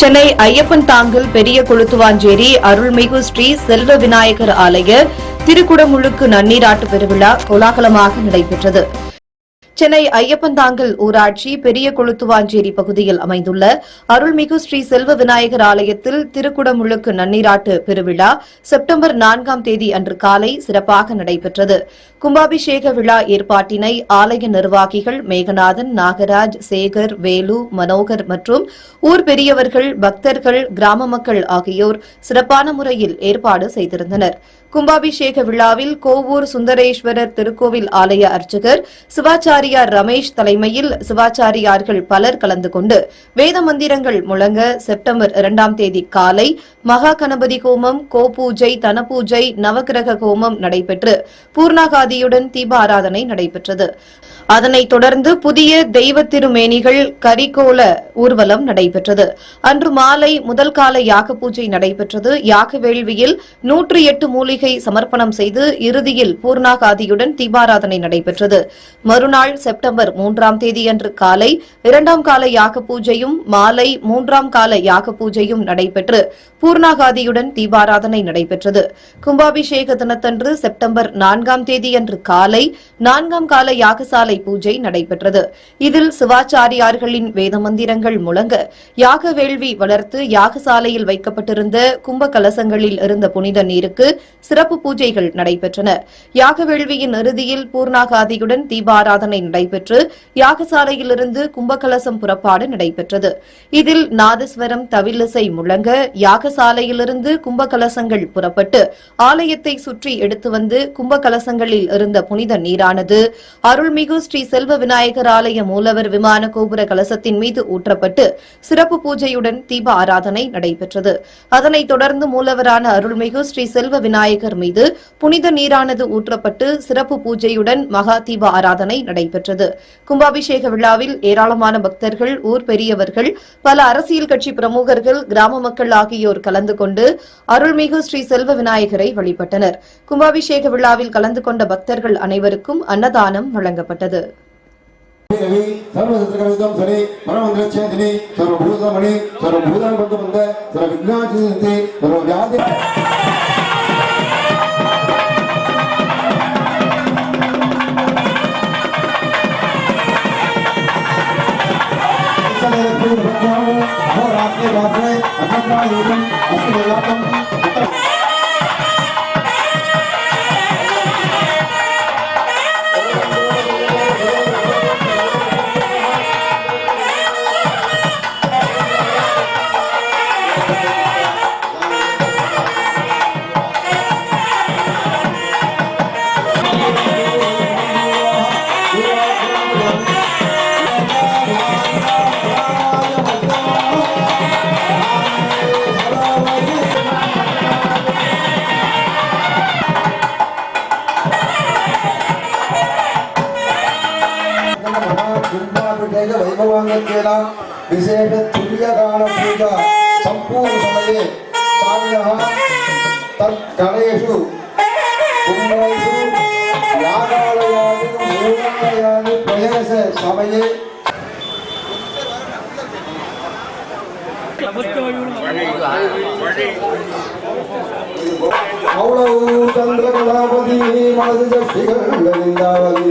சென்னை ஐயப்பன் தாங்கல் பெரிய கொளுத்துவாஞ்சேரி அருள்மிகு ஸ்ரீ செல்வ விநாயகர் ஆலய திருக்குடமுழுக்கு நன்னீராட்டு பெருவிழா கோலாகலமாக நடைபெற்றது. சென்னை ஐயப்பன்தாங்கல் ஊராட்சி பெரிய கொளுத்துவாஞ்சேரி பகுதியில் அமைந்துள்ள அருள்மிகு ஸ்ரீ செல்வ விநாயகர் ஆலயத்தில் திருக்குடமுழுக்கு நன்னீராட்டு பெருவிழா செப்டம்பர் நான்காம் தேதி அன்று காலை சிறப்பாக நடைபெற்றது. கும்பாபிஷேக விழா ஏற்பாட்டினை ஆலய நிர்வாகிகள் மேகநாதன் நாகராஜ் சேகர் வேலு மனோகர் மற்றும் ஊர் பெரியவர்கள் பக்தர்கள் கிராம மக்கள் ஆகியோர் சிறப்பான முறையில் ஏற்பாடு செய்திருந்தனர். கும்பாபிஷேக விழாவில் கோவூர் சுந்தரேஸ்வரர் திருக்கோவில் ஆலய அர்ச்சகர் சிவாச்சாரியார் ரமேஷ் தலைமையில் சிவாச்சாரியார்கள் பலர் கலந்து கொண்டு வேத மந்திரங்கள் முழங்க செப்டம்பர் இரண்டாம் தேதி காலை மகா கணபதி ஹோமம் கோபூஜை தனபூஜை நவக்கிரக ஹோமம் நடைபெற்று பூர்ணாகாதியுடன் தீப ஆராதனை நடைபெற்றது. அதனைத் தொடர்ந்து புதிய தெய்வ திருமேனிகள் கரிகோல ஊர்வலம் நடைபெற்றது. அன்று மாலை முதல் கால யாக பூஜை நடைபெற்றது. யாக வேள்வியில் நூற்றி எட்டு மூலிகை சமர்ப்பணம் செய்து இறுதியில் பூர்ணாகாதியுடன் தீபாராதனை நடைபெற்றது. மறுநாள் செப்டம்பர் மூன்றாம் தேதியன்று காலை இரண்டாம் கால யாக பூஜையும் மாலை மூன்றாம் கால யாக பூஜையும் நடைபெற்று பூர்ணாகாதியுடன் தீபாராதனை நடைபெற்றது. கும்பாபிஷேக தினத்தன்று செப்டம்பர் நான்காம் அன்று காலை நான்காம் கால யாகசாலை பூஜை நடைபெற்றது. இதில் சிவாச்சாரியார்களின் வேத மந்திரங்கள் முழங்க யாக வேள்வி வளர்த்து யாகசாலையில் வைக்கப்பட்டிருந்த கும்ப கலசங்களில் இருந்த புனித நீருக்கு சிறப்பு பூஜைகள் நடைபெற்றன. யாக வேள்வியின் இறுதியில் பூர்ணாகாதியுடன் தீபாராதனை நடைபெற்று யாகசாலையிலிருந்து கும்பகலசம் புறப்பாடு நடைபெற்றது. இதில் நாதஸ்வரம் தவிலிசை முழங்க யாகசாலையிலிருந்து கும்பகலசங்கள் புறப்பட்டு ஆலயத்தை சுற்றி எடுத்து வந்து கும்பகலசங்களில் இருந்த புனித நீரானது அருள்மிகு ஸ்ரீ செல்வ விநாயகர் ஆலய மூலவர் விமான கோபுர கலசத்தின் மீது ஊற்றப்பட்டு சிறப்பு பூஜையுடன் தீப ஆராதனை நடைபெற்றது. அதனைத் தொடர்ந்து மூலவரான அருள்மிகு ஸ்ரீ செல்வ விநாயகர் மீது புனித நீரானது ஊற்றப்பட்டு சிறப்பு பூஜையுடன் மகா தீப ஆராதனை நடைபெற்றது. கும்பாபிஷேக விழாவில் ஏராளமான பக்தர்கள் ஊர் பெரியவர்கள் பல அரசியல் கட்சி பிரமுகர்கள் கிராம மக்கள் ஆகியோர் கலந்து கொண்டு அருள்மிகு ஸ்ரீ செல்வ விநாயகரை வழிபட்டனர். கும்பாபிஷேக விழாவில் கலந்து கொண்ட பக்தர்கள் அனைவருக்கும் அன்னதானம் வழங்கப்பட்டது. ரவி சர்வசத்திரகவிதம் சரி. பரமந்திரச்சேதினி சர்வபூதமணி சர்வபூதான் பந்து சர்வ சர்வ வியாதி విశేష తుల్యగాన పూజ సంపూర్ణ సమయే. సామ్య తత్కళేషు. కుమ్మలైషు యాగాలయాని మూలయాని ప్రయాస సమయే. మౌళవు చంద్రకళాపతి మనసు శిఖండ నిందావతి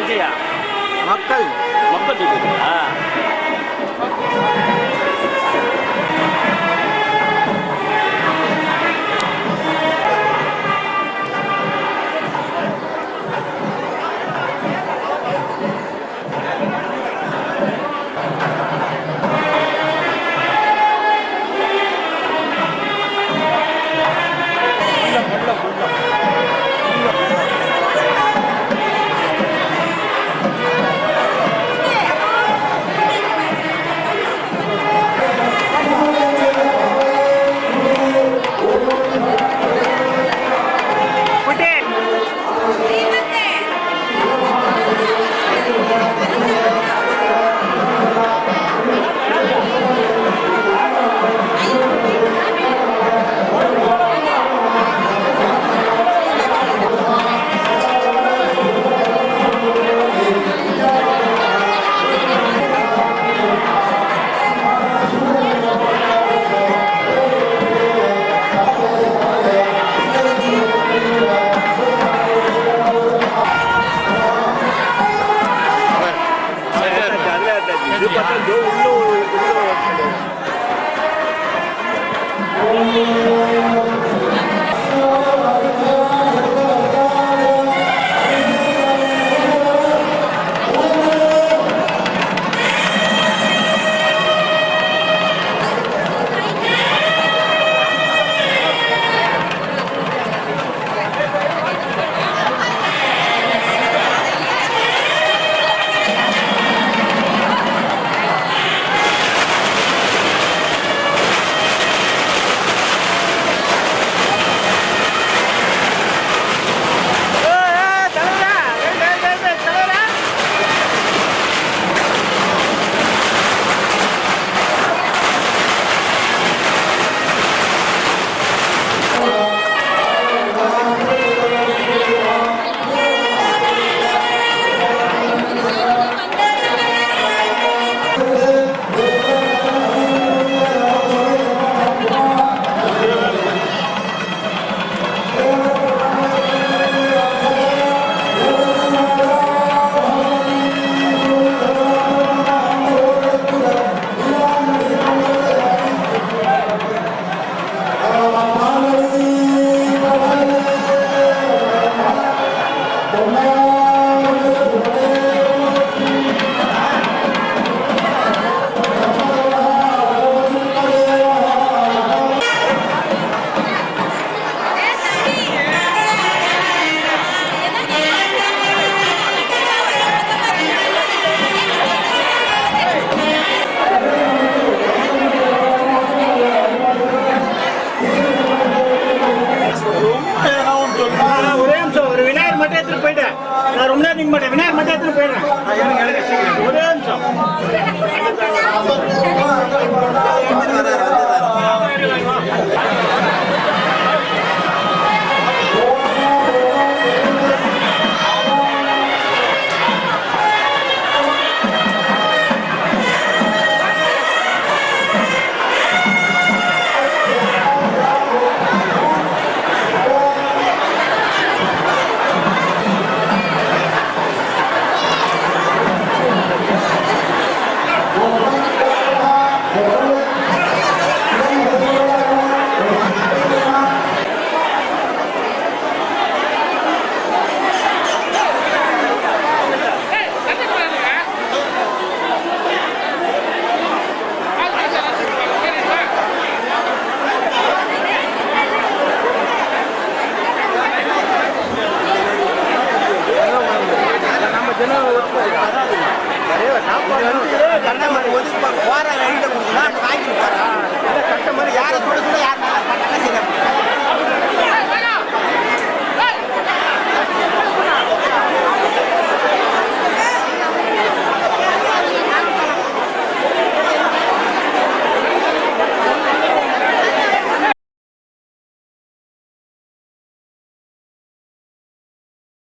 விஜயா மக்கள். மக்கள் டிவி ஆ இது